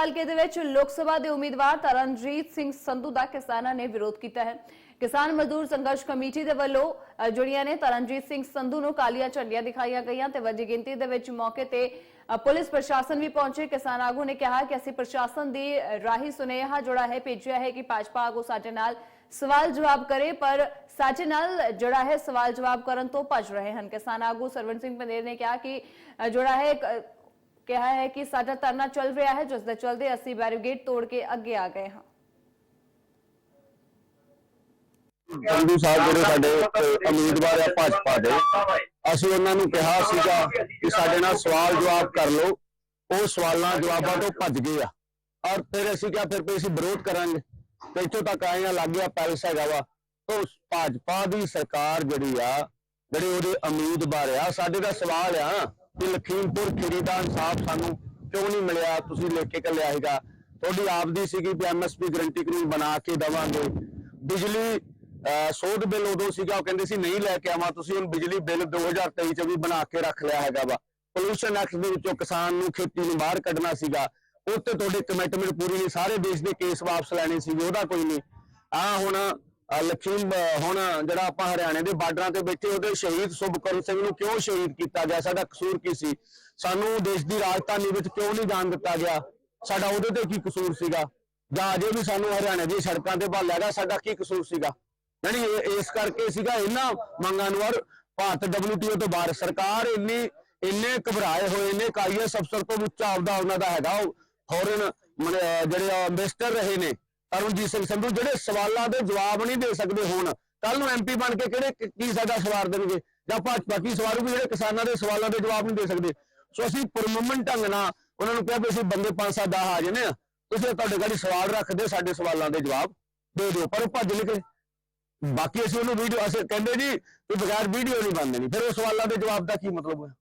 ਹਲਕੇ ਦੇ ਵਿੱਚ ਲੋਕ ਸਭਾ ਦੇ ਉਮੀਦਵਾਰ ਤਰਨਜੀਤ ਸਿੰਘ ਸੰਧੂ ਦਾ ਕਿਸਾਨਾਂ ਨੇ ਵਿਰੋਧ ਕੀਤਾ ਹੈ ਕਿਸਾਨ ਮਜ਼ਦੂਰ ਸੰਘਰਸ਼ ਕਮੇਟੀ ਦੇ ਵੱਲੋਂ ਅ, ਨੇ ਤਰਨਜੀਤ ਸਿੰਘ ਸੰਧੂ ਨੂੰ ਕਾਲੀਆਂ ਝੰਡੀਆਂ ਦਿਖਾਈਆਂ ਗਈਆਂ ਤੇ ਵੱਡੀ ਗਿਣਤੀ ਦੇ ਵਿੱਚ ਮੌਕੇ ਤੇ ਪੁਲਿਸ ਪ੍ਰਸ਼ਾਸਨ ਵੀ ਪਹੁੰਚੇ ਕਿਸਾਨ ਆਗੂ ਨੇ ਕਿਹਾ ਕਿ ਅਸੀਂ ਪ੍ਰਸ਼ਾਸਨ ਦੀ ਰਾਹੀ ਸੁਨੇਹਾ ਜਿਹੜਾ ਹੈ ਭੇਜਿਆ ਹੈ ਕਿ ਭਾਜਪਾ ਆਗੂ ਸਾਡੇ ਨਾਲ ਸਵਾਲ ਜਵਾਬ ਕਰੇ ਪਰ ਸਾਡੇ ਨਾਲ ਜਿਹੜਾ ਹੈ ਸਵਾਲ ਜਵਾਬ ਕਰਨ ਤੋਂ ਭੱਜ ਰਹੇ ਹਨ ਕਿਸਾਨ ਆਗੂ ਸਰਵਣ ਸਿੰਘ ਪੰਦੇਰ ਨੇ ਕਿਹਾ ਕਿ ਅ, ਜਿਹੜਾ ਹੈ ਕਿਹਾ ਹੈ ਕਿ ਸਾਡਾ ਧਰਨਾ ਚੱਲ ਰਿਹਾ ਹੈ ਜਿਸ ਦੇ ਚਲਦੇ ਅਸੀਂ ਬੈਰੀਗੇਡ ਤੋੜ ਕੇ ਅੱਗੇ ਆ ਗਏ ਹਾਂ। ਸੰਧੂ ਸਾਹਿਬ ਜਿਹੜੇ ਸਾਡੇ ਉਮੀਦਵਾਰ ਆ ਭਾਜਪਾ ਦੇ, ਅਸੀਂ ਉਹਨਾਂ ਨੂੰ ਕਿਹਾ ਸੀਗਾ ਕਿ ਸਾਡੇ ਨਾਲ ਸਵਾਲ ਜਵਾਬ ਕਰ ਲਓ। ਉਹ ਸਵਾਲਾਂ ਜਵਾਬਾਂ ਤੋਂ ਭੱਜ ਗਏ ਆ। ਔਰ ਫਿਰ ਅਸੀਂ ਕਿਹਾ, ਫਿਰ ਅਸੀਂ ਵਿਰੋਧ ਕਰਾਂਗੇ। ਤੇ ਇੱਥੋਂ ਤੱਕ ਆਏ ਆ, ਲੱਗ ਗਿਆ ਪੈਲਸ ਹੈਗਾ ਵਾ। ਤੋਂ ਭਾਜਪਾ ਦੀ ਸਰਕਾਰ ਜਿਹੜੀ ਆ, ਜਿਹੜੇ ਉਹਦੇ ਉਮੀਦਵਾਰ ਆ, ਸਾਡੇ ਦਾ ਸਵਾਲ ਆ ਕਿ ਲਖੀਮਪੁਰ ਖੀਰੀ ਦਾ ਇਨਸਾਫ ਸਾਨੂੰ ਕਿਉਂ ਨਹੀਂ ਮਿਲਿਆ? ਤੁਸੀਂ ਲਿਖ ਕੇ ਕੱਲਿਆ ਹੈਗਾ ਤੁਹਾਡੀ ਆਪਦੀ ਸੀਗੀ ਵੀ ਐਮਐਸਪੀ ਗਰੰਟੀ ਕਾਨੂੰਨ ਬਣਾ ਕੇ ਦਵਾਂਗੇ। ਬਿਜਲੀ ਸੋਧ ਬਿੱਲ ਉਦੋਂ ਸੀਗਾ, ਉਹ ਕਹਿੰਦੇ ਸੀ, ਨਹੀਂ ਲੈ ਕੇ ਆਵਾਂ, ਤੁਸੀਂ ਹੁਣ ਬਿਜਲੀ ਬਿੱਲ 2023 ਚ ਵੀ ਬਣਾ ਕੇ ਰੱਖ ਲਿਆ ਹੈਗਾ ਵਾ। ਪੋਲੂਸ਼ਨ ਐਕਟ ਦੇ ਵਿੱਚੋਂ ਕਿਸਾਨ ਨੂੰ ਖੇਤੀ ਨੂੰ ਬਾਹਰ ਕੱਢਣਾ ਸੀਗਾ। ਉੱਤੇ ਤੁਹਾਡੀ ਕਮਿਟਮੈਂਟ ਪੂਰੀ ਨਹੀਂ, ਸਾਰੇ ਦੇਸ਼ ਦੇ ਕੇਸ ਵਾਪਸ ਲੈਣੇ ਸੀਗੇ, ਉਹਦਾ ਕੋਈ ਨਹੀਂ। ਆ ਹੁਣ ਲਖੀਮ ਹੁਣ ਜਿਹੜਾ ਆਪਾਂ ਹਰਿਆਣੇ ਦੇ ਬਾਰਡਰਾਂ ਤੇ ਬੈਠੇ ਉਹਦੇ ਸ਼ਹੀਦ ਸੁਭਕਰਨ ਸਿੰਘ ਨੂੰ ਕਿਉਂ ਸ਼ਹੀਦ ਕੀਤਾ ਗਿਆ? ਸਾਡਾ ਕਸੂਰ ਕੀ ਸੀ? ਸਾਨੂੰ ਦੇਸ਼ ਦੀ ਰਾਜਧਾਨੀ ਵਿੱਚ ਕਿਉਂ ਨਹੀਂ ਜਾਣ ਦਿੱਤਾ ਗਿਆ? ਸਾਡਾ ਉਹਦੇ ਤੇ ਕੀ ਕਸੂਰ ਸੀਗਾ? ਜਾਂ ਅਜੇ ਵੀ ਸਾਨੂੰ ਹਰਿਆਣੇ ਦੀ ਸੜਕਾਂ ਤੇ ਭਾਲਿਆ ਗਿਆ ਸਾਡਾ ਕੀ ਕਸੂਰ ਸੀਗਾ? ਯਾਨੀ ਇਸ ਕਰਕੇ ਸੀਗਾ ਇਹਨਾਂ ਮੰਗਾਂ ਨੂੰ ਔਰ ਭਾਰਤ WTO ਤੋਂ ਬਾਹਰ। ਸਰਕਾਰ ਇੰਨੀ, ਇੰਨੇ ਘਬਰਾਏ ਹੋਏ ਨੇ ਕਾਈਐਸ ਅਫਸਰ ਤੋਂ ਉੱਚਾ ਆਪਦਾ ਉਹਨਾਂ ਦਾ ਹੈਗਾ। ਉਹ ਫੋਰਨ ਜਿਹੜੇ ਮਿਨਿਸਟਰ ਰਹੇ ਨੇ। ਤਰਨਜੀਤ ਸਿੰਘ ਸੰਧੂ ਜਿਹੜੇ ਸਵਾਲਾਂ ਦੇ ਜਵਾਬ ਨਹੀਂ ਦੇ ਸਕਦੇ ਹੁਣ ਕੱਲ ਨੂੰ ਐਮਪੀ ਬਣ ਕੇ ਕਿਹੜੇ ਕੀ- ਸਾਡਾ ਸਵਾਰ ਦੇਣਗੇ? ਜਾਂ ਭਾਜਪਾ ਕੀ ਸਵਾਰੂਗੀ ਜਿਹੜੇ ਕਿਸਾਨਾਂ ਦੇ ਸਵਾਲਾਂ ਦੇ ਜਵਾਬ ਨਹੀਂ ਦੇ ਸਕਦੇ? ਸੋ ਅਸੀਂ ਪਰਮਨੈਂਟ ਢੰਗ ਨਾਲ ਉਹਨਾਂ ਨੂੰ ਕਿਹਾ ਵੀ ਅਸੀਂ ਬੰਦੇ ਪੰਜ ਸੱਤ ਦਸ ਆ ਜਨੇ ਆ ਤੁਸੀਂ ਤੁਹਾਡੇ ਗਾੜੀ ਸਵਾਲ ਰੱਖਦੇ, ਸਾਡੇ ਸਵਾਲਾਂ ਦੇ ਜਵਾਬ ਦੇ ਦਿਓ, ਪਰ ਉਹ ਭੱਜ ਨਿਕਲੇ ਬਾਕੀ ਅਸੀਂ ਉਹਨੂੰ ਵੀਡੀਓ, ਅਸੀਂ ਕਹਿੰਦੇ ਜੀ ਵੀ ਬਗੈਰ ਵੀਡੀਓ ਨਹੀਂ ਬਣਦੇ ਨਹੀਂ ਫਿਰ ਉਹ ਸਵਾਲਾਂ ਦੇ ਜਵਾਬ ਦਾ ਕੀ ਮਤਲਬ ਹੋਇਆ?